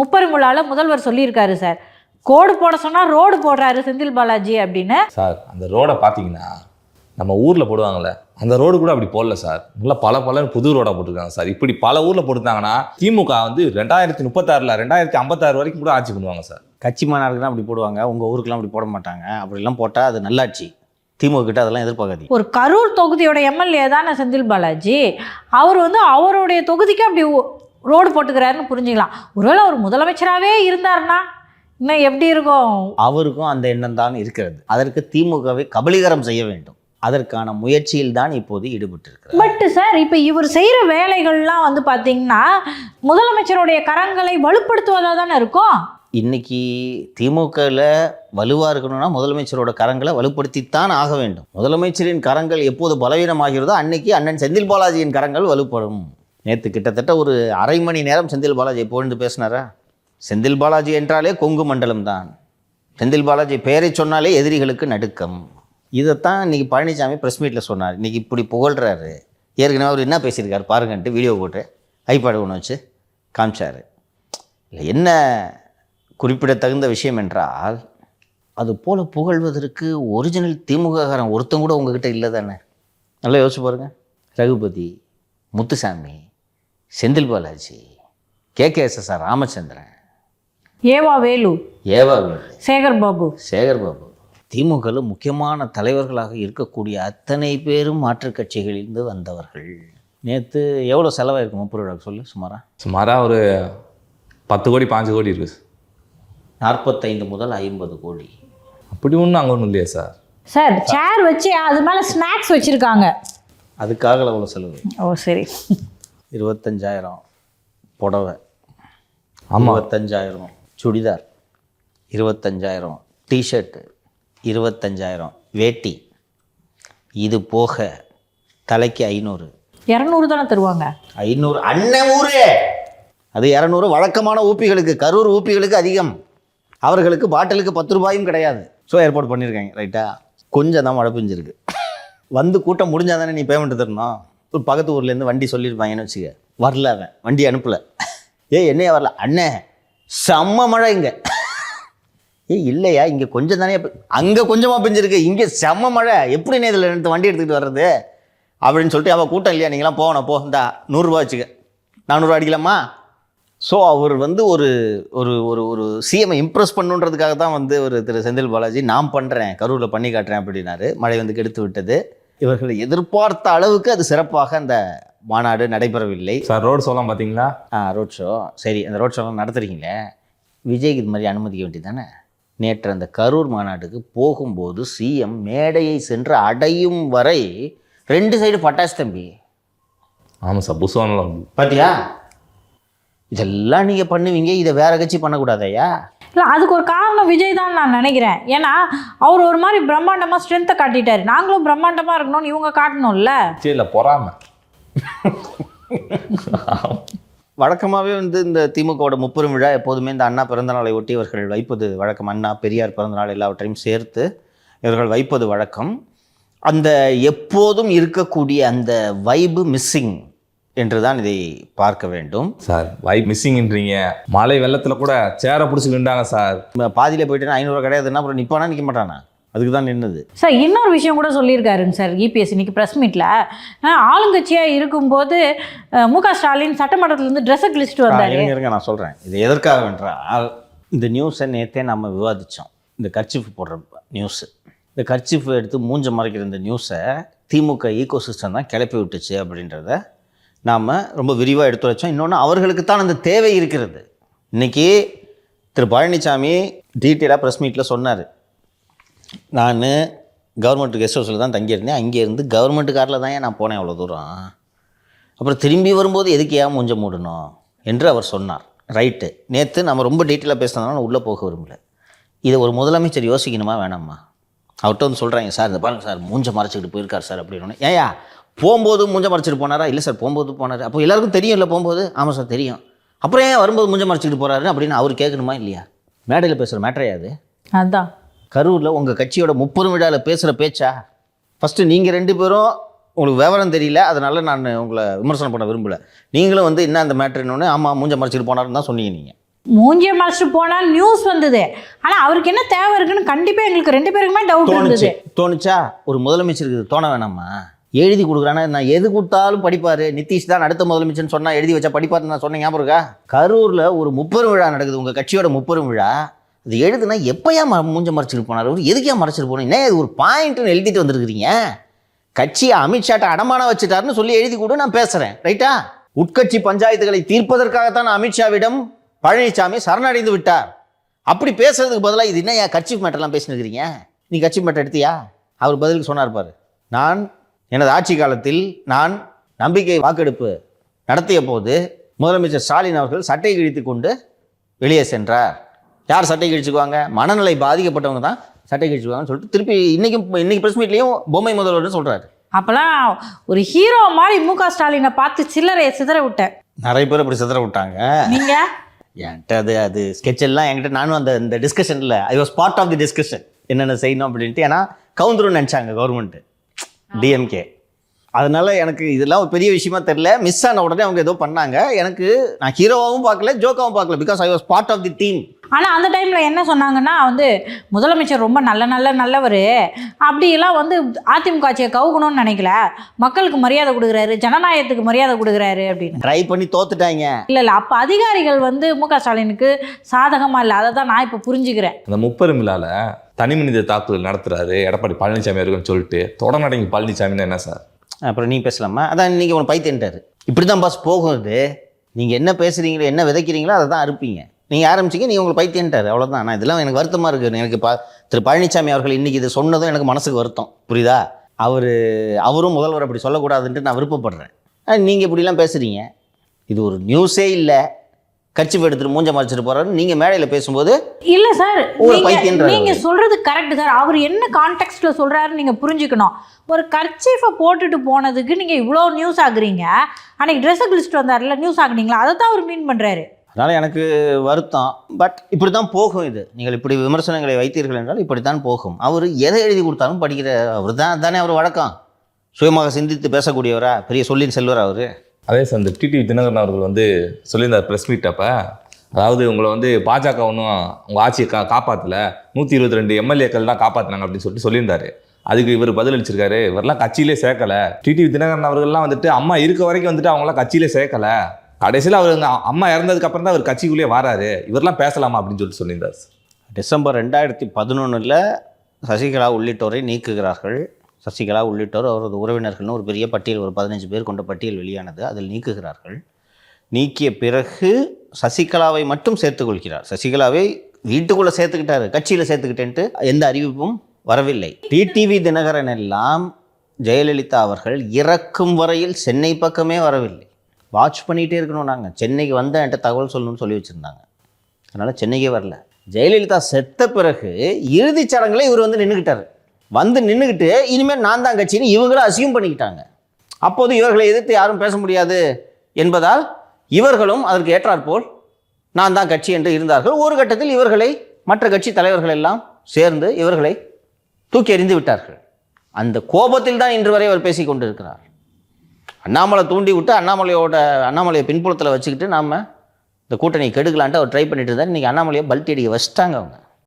முப்பெருங்குழால முதல்வர் சொல்லியிருக்காரு சார். கோடு போட சொன்னால் ரோடு போடுறாரு செந்தில் பாலாஜி அப்படின்னு. சார் அந்த ரோடை பார்த்தீங்கன்னா நம்ம ஊரில் போடுவாங்கல்ல அந்த ரோடு கூட அப்படி போடல சார். நல்லா பல பல புது ரோடாக போட்டிருக்காங்க சார். இப்படி பல ஊரில் போட்டுருந்தாங்கன்னா திமுக வந்து ரெண்டாயிரத்தி முப்பத்தாறில் ரெண்டாயிரத்தி ஐம்பத்தாறு வரைக்கும் கூட ஆட்சி பண்ணுவாங்க சார். கட்சி மாநாடுக்கு அப்படி போடுவாங்க. உங்கள் ஊருக்குலாம் அப்படி போட மாட்டாங்க. அப்படிலாம் போட்டால் அது நல்லாட்சி. திமுக கிட்ட அதெல்லாம் எதிர்பார்க்காதீங்க. ஒரு கரூர் தொகுதியோட எம்எல்ஏ தானே செந்தில் பாலாஜி. அவர் வந்து அவருடைய தொகுதிக்கு அப்படி ரோடு போட்டுக்கிறாருன்னு புரிஞ்சுக்கலாம். ஒருவேளை அவர் முதலமைச்சராகவே இருந்தாருன்னா இன்னும் எப்படி இருக்கும்? அவருக்கும் அந்த எண்ணம் தான் இருக்கிறது. அதற்கு திமுகவை கபலீகரம் செய்ய வேண்டும். அதற்கான முயற்சியில் தான் இப்போது ஈடுபட்டிருக்கிறார். பட் சார் இப்போ இவர் செய்கிற வேலைகள்லாம் வந்து பார்த்தீங்கன்னா முதலமைச்சருடைய கரங்களை வலுப்படுத்துவதாக தானே இருக்கும்? இன்னைக்கு திமுகவில் வலுவாக இருக்கணும்னா முதலமைச்சரோட கரங்களை வலுப்படுத்தித்தான் ஆக வேண்டும். முதலமைச்சரின் கரங்கள் எப்போது பலவீனமாகிறதோ அன்னைக்கு அண்ணன் செந்தில் பாலாஜியின் கரங்கள் வலுப்படும். நேற்று கிட்டத்தட்ட ஒரு அரை மணி நேரம் செந்தில் பாலாஜி புகழ்ந்து பேசினாரா? செந்தில் பாலாஜி என்றாலே கொங்கு மண்டலம் தான். செந்தில் பாலாஜி பெயரை சொன்னாலே எதிரிகளுக்கு நடுக்கம். இதைத்தான் இன்னைக்கு பழனிசாமி ப்ரெஸ் மீட்டில் சொன்னார். இன்றைக்கி இப்படி புகழ்கிறாரு ஏற்கனவே அவர் என்ன பேசியிருக்காரு பாருங்கன்ட்டு வீடியோ போட்டு ஐபாடு ஒன்று வச்சு காமிச்சார். இல்லை என்ன குறிப்பிடத்தகுந்த விஷயம் என்றால் அது போல் புகழ்வதற்கு ஒரிஜினல் திமுககாரன் ஒருத்தன் கூட உங்ககிட்ட இல்லை தானே? நல்லா யோசிச்சு பாருங்கள் Raghupathi Muthusamy Senthil Balaji K. K. S. S. R. Ramachandran E V Velu E V Velu, Sekar Babu. Sekar Babu. திமுகவில் முக்கியமான தலைவர்களாக இருக்கக்கூடிய அத்தனை பேரும் மாற்றுக் கட்சிகளிலிருந்து வந்தவர்கள். நேற்று எவ்வளோ செலவாயிருக்கும் முப்பது சொல்லு சுமாரா? சுமாராக ஒரு பத்து கோடி பாஞ்சு கோடி இருக்கு சார். நாற்பத்தைந்து முதல் ஐம்பது கோடி. அப்படி ஒன்றும் அங்கே ஒன்றும் இல்லையா சார். சார் சேர் வச்சு அது மேலே ஸ்நாக்ஸ் வச்சுருக்காங்க. அதுக்காக அவ்வளோ செலவு. ஓ சரி. இருபத்தஞ்சாயிரம் புடவை இருபத்தஞ்சாயிரம் சுடிதார் இருபத்தஞ்சாயிரம் டிஷர்ட்டு இருபத்தஞ்சாயிரம் வேட்டி. இது போக தலைக்கு ஐநூறு. இரநூறு தானே தருவாங்க? ஐநூறு. அண்ணன் ஊரு! அது இரநூறு. வழக்கமான ஊப்பிகளுக்கு கரூர் ஊப்பிகளுக்கு அதிகம். அவர்களுக்கு பாட்டிலுக்கு பத்து ரூபாயும் கிடையாது. ஸோ ஏற்பாடு பண்ணியிருக்காங்க ரைட்டா கொஞ்சம் தான் மழை பெஞ்சிருக்கு வந்து கூட்டம் முடிஞ்சால் தானே நீ பேமெண்ட் தரணும்? ஒரு பக்கத்து ஊர்லேருந்து வண்டி சொல்லியிருப்பாங்கன்னு வச்சுக்க வரல அவன். வண்டி அனுப்பலை. ஏய் என்னையா வரல? அண்ணே செம்ம மழை இங்கே. ஏய் இல்லையா இங்கே கொஞ்சம் தானே அங்கே கொஞ்சமாக பெஞ்சிருக்கு இங்கே செம்ம மழை. எப்படி நீ இதில் எடுத்து வண்டி எடுத்துக்கிட்டு வர்றது? அப்படின்னு சொல்லிட்டு அவள் கூட்டம் இல்லையா நீங்களாம் போகணும் போ. இந்தா நூறுரூவா வச்சுக்க. நானூறுரூவா அடிக்கலாமா? ஸோ அவர் வந்து ஒரு ஒரு ஒரு ஒரு சிஎம்ஐ இம்ப்ரெஸ் பண்ணுன்றதுக்காக தான் வந்து ஒரு திரு செந்தில் பாலாஜி நான் பண்ணுறேன் கரூரில் பண்ணி காட்டுறேன் அப்படின்னாரு. மழை வந்து கெடுத்து விட்டது. இவர்கள் எதிர்பார்த்த அளவுக்கு அது சிறப்பாக அந்த மாநாடு நடைபெறவில்லை. சார் ரோடு சொல்லலாம் பார்த்தீங்களா ஆ ரோட் ஷோ சரி அந்த ரோட் ஷோலாம் நடத்துறீங்களே விஜய்க்கு இது மாதிரி அனுமதிக்க வேண்டியதானே நேற்று அந்த கரூர் மாநாட்டுக்கு போகும்போது சிஎம் மேடையை சென்று அடையும் வரை ரெண்டு சைடு பட்டாசு தம்பி. ஆமாம் சார் புஸ்வானெலாம் உண்டு பாத்தியா? இதெல்லாம் நீங்கள் பண்ணுவீங்க இதை வேற கட்சி பண்ணக்கூடாதையா இல்லை அதுக்கு ஒரு காரணம் விஜய் தான் நான் நினைக்கிறேன். ஏன்னா அவர் ஒரு மாதிரி பிரம்மாண்டமாக ஸ்ட்ரென்த்தை காட்டிட்டாரு. நாங்களும் பிரம்மாண்டமாக இருக்கணும்னு இவங்க காட்டணும்ல? சரி இல்லை பொறாம. வழக்கமாகவே வந்து இந்த திமுகவோட முப்பெரும் விழா எப்போதுமே இந்த அண்ணா பிறந்தநாளை ஒட்டி இவர்கள் வைப்பது வழக்கம். அண்ணா பெரியார் பிறந்தநாள் எல்லாவற்றையும் சேர்த்து இவர்கள் வைப்பது வழக்கம். அந்த எப்போதும் இருக்கக்கூடிய அந்த வைபு மிஸ்ஸிங் என்று தான் இதை பார்க்க வேண்டும். சார் வைப் மிஸ்ஸிங்ன்றீங்க மழை வெள்ளத்தில் கூட சேரை பிடிச்சி நின்றாங்க சார். பாதியில் போயிட்டேன்னா ஐநூறுரூவா கிடையாதுன்னா அப்புறம் நிற்பானா நிற்க மாட்டானா? அதுக்கு தான் நின்னுது. சார் இன்னொரு விஷயம் கூட சொல்லியிருக்காருங்க சார் இபிஎஸ் இன்னைக்கு ப்ரெஸ் மீட்டில் ஆளுங்கட்சியாக இருக்கும்போது மு க ஸ்டாலின் சட்டமன்றத்திலேருந்து ட்ரெஸ்ஸை கிழிச்சிட்டு வந்தார். இருங்க இருங்க நான் சொல்கிறேன் இது எதற்காக என்றால் இந்த நியூஸை நேற்றே நம்ம விவாதித்தோம் இந்த கர்ச்சிஃப் போடுற நியூஸு இந்த கர்ச்சிஃப் எடுத்து மூஞ்ச மறைக்கிற இந்த நியூஸை திமுக ஈகோ சிஸ்டம் தான் கிளப்பி விட்டுச்சு அப்படின்றத நாம் ரொம்ப விரிவாக எடுத்து வச்சோம். இன்னொன்று அவர்களுக்கு தான் அந்த தேவை இருக்கிறது. இன்றைக்கி திரு பழனிசாமி டீட்டெயிலாக ப்ரெஸ் மீட்டில் சொன்னார். நான் கவர்மெண்ட் கெஸ்ட் ஹவுஸில் தான் தங்கியிருந்தேன். அங்கேருந்து கவர்மெண்ட் காரில் தான் ஏன் நான் போனேன் அவ்வளோ தூரம்? அப்புறம் திரும்பி வரும்போது எதுக்கு ஏன் மூஞ்ச மூடணும்? என்று அவர் சொன்னார். ரைட்டு நேற்று நம்ம ரொம்ப டீட்டெயிலாக பேசினதுனால உள்ளே போக விரும்பல. இதை ஒரு முதலமைச்சர் யோசிக்கணுமா வேணாம்மா அவர்கிட்ட வந்து சொல்கிறாங்க சார் இந்த பாருங்க சார் மூஞ்ச மறைச்சிக்கிட்டு போயிருக்கார் சார் அப்படின்னு. ஏயா போகும்போது மூஞ்ச மறைச்சிட்டு போனாரா? இல்லை சார் போகும்போது போனார். அப்போ எல்லாருக்கும் தெரியும் இல்லை போகும்போது? ஆமாம் சார் தெரியும். அப்புறம் ஏன் வரும்போது மூஞ்ச மறைச்சிக்கிட்டு போகிறாரு அப்படின்னு அவர் கேட்கணுமா இல்லையா? மேடையில் பேசுகிற மேட்டரே அது? அதான். கரூரில் உங்கள் கட்சியோட முப்பெரும் விழாவில் பேசுகிற பேச்சா? ஃபஸ்ட்டு நீங்கள் ரெண்டு பேரும் உங்களுக்கு விவரம் தெரியல அதனால நான் உங்களை விமர்சனம் பண்ண விரும்பல. நீங்களும் வந்து என்ன அந்த மேட்ருன்னு ஆமாம் மூஞ்ச மறைச்சிட்டு போனாருன்னு தான் சொன்னீங்க நீங்கள் மூஞ்சிய மறைச்சிட்டு போனால் நியூஸ் வந்தது. ஆனால் அவருக்கு என்ன தேவை இருக்குன்னு கண்டிப்பாக எங்களுக்கு ரெண்டு பேருக்குமே டவுட் தோணுச்சு. இருந்தது. தோணுச்சா? ஒரு முதலமைச்சருக்கு தோண வேணாமா? எழுதி கொடுக்குறானா. நான் எது கொடுத்தாலும் படிப்பார். நிதிஷ் தான் அடுத்த முதலமைச்சர்னு சொன்னால் எழுதி வச்சா படிப்பாருன்னு நான் சொன்னேன். ஞாபகம் இருக்கா? கரூரில் ஒரு முப்பெரும் விழா நடக்குது. உங்கள் கட்சியோட முப்பெரும் விழா. அது எழுதுனா எப்போயா ம மூஞ்ச மறைச்சிட்டு போனார்? அவர் எதுக்கே மறைச்சிட்டு போனோம் என்ன இது ஒரு பாயிண்ட்னு எழுதிட்டு வந்திருக்கிறீங்க? கட்சியை அமித்ஷாட்ட அடமானம் வச்சுட்டாருன்னு சொல்லி எழுதி கொடு நான் பேசுகிறேன் ரைட்டா? உட்கட்சி பஞ்சாயத்துகளை தீர்ப்பதற்காகத்தான் அமித்ஷாவிடம் பழனிசாமி சரணடைந்து விட்டார். அப்படி பேசுறதுக்கு பதிலாக இது என்ன ஏன் கட்சி மேட்டர்லாம் பேசினுக்கிறீங்க நீ கட்சி மேட்டர் எடுத்தியா? அவர் பதிலுக்கு சொன்னார் பாரு. நான் எனது ஆட்சி காலத்தில் நான் நம்பிக்கை வாக்கெடுப்பு நடத்திய போது முதலமைச்சர் ஸ்டாலின் அவர்கள் சட்டை கிழித்து கொண்டு வெளியே சென்றார். யார் சட்டை கிழிச்சுக்குவாங்க? மனநிலை பாதிக்கப்பட்டவங்க தான் சட்டை கிழிச்சுக்குவாங்கன்னு சொல்லிட்டு திருப்பி இன்னைக்கும் இன்னைக்கு ப்ரெஸ் மீட்லேயும் பொம்மை முதல்வர்னு சொல்றாரு. அப்போல்லாம் ஒரு ஹீரோ மாதிரி மு க ஸ்டாலினை பார்த்து சில்லறையை சிதற விட்டேன். நிறைய பேர் அப்படி சிதற விட்டாங்க. நீங்கள் என்கிட்ட அது அது sketch எல்லாம் என்கிட்ட நானும் அந்த இந்த டிஸ்கஷனில் I was part of the discussion என்னென்ன செய்யணும் அப்படின்ட்டு ஏன்னா கவுந்துரும் நினச்சாங்க கவர்மெண்ட்டு டிஎம்கே அதனால எனக்கு இதெல்லாம் ஒரு பெரிய விஷயமா தெரியல. மிஸ் ஆன உடனே அவங்க ஏதோ பண்ணாங்க. எனக்கு நான் ஹீரோவாகவும் பார்க்கல ஜோக்காவும் பார்க்கல. Because I was part of the team ஆனால் அந்த டைமில் என்ன சொன்னாங்கன்னா வந்து முதலமைச்சர் ரொம்ப நல்ல நல்ல நல்லவர். அப்படியெல்லாம் வந்து அதிமுக ஆட்சியை கவுக்கணும்னு நினைக்கல. மக்களுக்கு மரியாதை கொடுக்குறாரு. ஜனநாயகத்துக்கு மரியாதை கொடுக்குறாரு அப்படின்னு. ட்ரை பண்ணி தோத்துட்டாங்க. இல்லை இல்லை. அப்போ அதிகாரிகள் வந்து மு க ஸ்டாலினுக்கு சாதகமாக இல்லை. அதை தான் நான் இப்போ புரிஞ்சுக்கிறேன். அந்த முப்பெரும் தனி மனித தாக்குதல் நடத்துறாரு. எடப்பாடி பழனிசாமி அவர்கள்னு சொல்லிட்டு தொடர்நடங்கி பழனிசாமின்னு என்ன சார்? அப்புறம் நீ பேசலாமா? அதான் இன்னைக்கு உன பைத்தியன்ட்டாரு இப்படி தான் பாஸ் போகும் இது நீங்கள் என்ன பேசுகிறீங்களோ என்ன விதைக்கிறீங்களோ அதை தான் அறுப்பீங்க. நீங்கள் ஆரம்பிச்சிங்க நீங்கள் உங்களுக்கு பைத்தியன்ட்டார் அவ்வளோதான் ஆனால் இதெல்லாம் எனக்கு வருத்தமாக இருக்குது எனக்கு பா திரு பழனிசாமி அவர்கள் இன்றைக்கி இது சொன்னதும் எனக்கு மனசுக்கு வருத்தம். புரியுதா? அவர் அவரும் முதல்வர் அப்படி சொல்லக்கூடாதுன்ட்டு நான் விருப்பப்படுறேன். நீங்கள் இப்படிலாம் பேசுகிறீங்க இது ஒரு நியூஸே இல்லை. கட்சி எடுத்துட்டு மூஞ்ச மறைச்சிட்டு போகிறாரு நீங்கள் மேடையில் பேசும்போது இல்லை சார் நீங்க சொல்றது கரெக்ட் சார். அவர் என்ன கான்டெக்ட்ல சொல்றாருன்னு நீங்க புரிஞ்சுக்கணும். ஒரு கர்ச்சீஃபை போட்டுட்டு போனதுக்கு நீங்க இவ்வளோ நியூஸ் ஆகுறீங்க. அன்னைக்கு ட்ரெஸ்ஸை கிழிச்சிட்டு வந்தார்ல நியூஸ் ஆகுனீங்களா? அதை தான் அவர் மீன் பண்றாரு. அதனால் எனக்கு வருத்தம். பட் இப்படி தான் போகும் இது. நீங்கள் இப்படி விமர்சனங்களை வைத்தீர்கள் என்றால் இப்படி தான் போகும். அவர் எதை எழுதி கொடுத்தாலும் படிக்கிற அவர் தான் தானே அவர் வழக்கம். சுயமாக சிந்தித்து பேசக்கூடியவரா? பெரிய சொல்லின் செல்வர் அவர். அதே சார் இந்த டிடிவி தினகரன் அவர்கள் வந்து சொல்லியிருந்தார் ப்ரெஸ் மீட் அப்போ. அதாவது உங்களை வந்து பாஜக ஒன்றும் உங்கள் ஆட்சியை கா காப்பாற்றல நூற்றி இருபத்தி ரெண்டு எம்எல்ஏக்கள் தான் காப்பாற்றினாங்க அப்படின்னு சொல்லிட்டு சொல்லியிருந்தாரு. அதுக்கு இவர் பதில் அளிச்சிருக்காரு இவரெல்லாம் கட்சியிலே சேர்க்கலை. டிடிவி தினகரன் அவர்கள்லாம் வந்துட்டு அம்மா இருக்க வரைக்கும் வந்துட்டு அவங்களாம் கட்சியிலே சேர்க்கலை. கடைசியில் அவர் அம்மா இறந்ததுக்கு அப்புறம் தான் அவர் கட்சிக்குள்ளேயே வராரு. இவரெல்லாம் பேசலாமா அப்படின்னு சொல்லிட்டு சொல்லியிருந்தார் டிசம்பர் ரெண்டாயிரத்தி பதினொன்றில் சசிகலா உள்ளிட்டோரை நீக்குகிறார்கள். சசிகலா உள்ளிட்டோர் அவரது உறவினர்கள்னு ஒரு பெரிய பட்டியல் ஒரு பதினஞ்சு பேர் கொண்ட பட்டியல் வெளியானது. அதில் நீக்குகிறார்கள். நீக்கிய பிறகு சசிகலாவை மட்டும் சேர்த்துக்கொள்கிறார் சசிகலாவை வீட்டுக்குள்ளே சேர்த்துக்கிட்டாரு கட்சியில் சேர்த்துக்கிட்டேன்ட்டு எந்த அறிவிப்பும் வரவில்லை. டிடிவி தினகரன் எல்லாம் ஜெயலலிதா அவர்கள் இறக்கும் வரையில் சென்னை பக்கமே வரவில்லை. வாட்ச் பண்ணிகிட்டே இருக்கணும் நாங்கள் சென்னைக்கு வந்த என்கிட்ட தகவல் சொல்லணும்னு சொல்லி வச்சுருந்தாங்க. அதனால் சென்னைக்கே வரல. ஜெயலலிதா செத்த பிறகு இறுதிச் சடங்கில் இவர் வந்து நின்றுக்கிட்டார் வந்து நின்றுக்கிட்டு இனிமேல் நான் தான் கட்சின்னு இவங்களும் அசியூம் பண்ணிக்கிட்டாங்க. அப்போது இவர்களை எதிர்த்து யாரும் பேச முடியாது என்பதால் இவர்களும் அதற்கு ஏற்றாற்போல் நான் தான் கட்சி என்று இருந்தார்கள். ஒரு கட்டத்தில் இவர்களை மற்ற கட்சி தலைவர்கள் எல்லாம் சேர்ந்து இவர்களை தூக்கி எறிந்து விட்டார்கள். அந்த கோபத்தில் தான் இன்று வரை அவர் பேசிக் கொண்டிருக்கிறார். அண்ணாமலை தூண்டி விட்டு அண்ணாமலையோட அண்ணாமலையை பின்புலத்தில் வச்சுக்கிட்டு நாம் இந்த கூட்டணி கெடுக்கலான்ட்டு அவர் ட்ரை பண்ணிட்டு இருந்தார். இன்றைக்கி அண்ணாமலையை பல்ட்டி அடிக்க வச்சிட்டாங்க அவங்க.